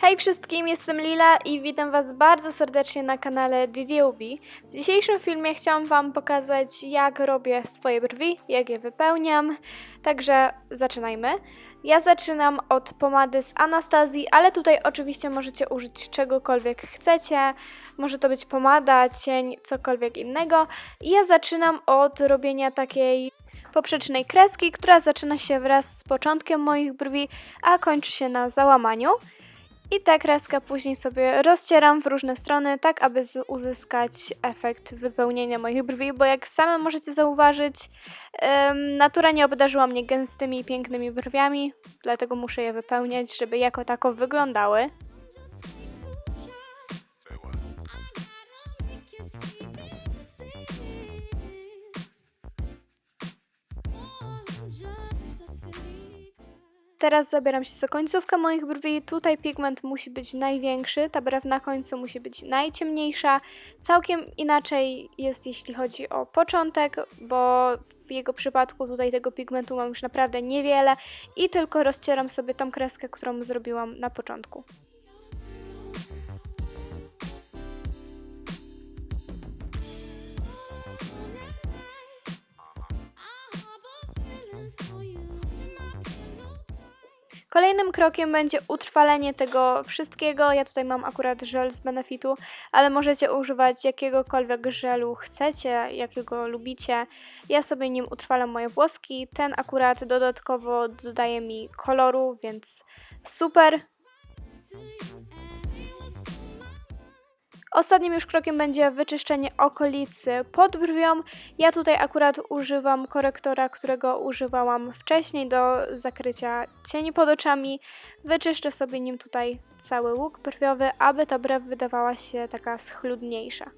Hej wszystkim, jestem Lila i witam Was bardzo serdecznie na kanale DDOB. W dzisiejszym filmie chciałam Wam pokazać, jak robię swoje brwi, jak je wypełniam. Także zaczynajmy. Ja zaczynam od pomady z Anastazji, ale tutaj oczywiście możecie użyć czegokolwiek chcecie. Może to być pomada, cień, cokolwiek innego. I ja zaczynam od robienia takiej poprzecznej kreski, która zaczyna się wraz z początkiem moich brwi, a kończy się na załamaniu. I tę kreskę później sobie rozcieram w różne strony, tak aby uzyskać efekt wypełnienia moich brwi, bo jak same możecie zauważyć, natura nie obdarzyła mnie gęstymi, pięknymi brwiami, dlatego muszę je wypełniać, żeby jako tako wyglądały. Teraz zabieram się za końcówkę moich brwi. Tutaj pigment musi być największy, ta brew na końcu musi być najciemniejsza. Całkiem inaczej jest, jeśli chodzi o początek, bo w jego przypadku tutaj tego pigmentu mam już naprawdę niewiele i tylko rozcieram sobie tą kreskę, którą zrobiłam na początku. Kolejnym krokiem będzie utrwalenie tego wszystkiego. Ja tutaj mam akurat żel z Benefitu, ale możecie używać jakiegokolwiek żelu chcecie, jakiego lubicie. Ja sobie nim utrwalam moje włoski. Ten akurat dodatkowo dodaje mi koloru, więc super. Ostatnim już krokiem będzie wyczyszczenie okolicy pod brwią. Ja tutaj akurat używam korektora, którego używałam wcześniej do zakrycia cieni pod oczami. Wyczyszczę sobie nim tutaj cały łuk brwiowy, aby ta brew wydawała się taka schludniejsza.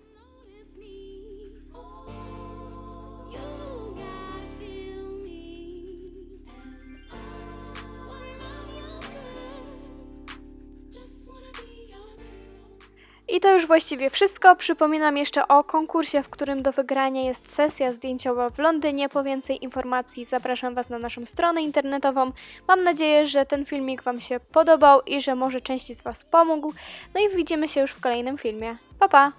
I to już właściwie wszystko. Przypominam jeszcze o konkursie, w którym do wygrania jest sesja zdjęciowa w Londynie. Po więcej informacji zapraszam Was na naszą stronę internetową. Mam nadzieję, że ten filmik Wam się podobał i że może części z Was pomógł. No i widzimy się już w kolejnym filmie. Pa pa!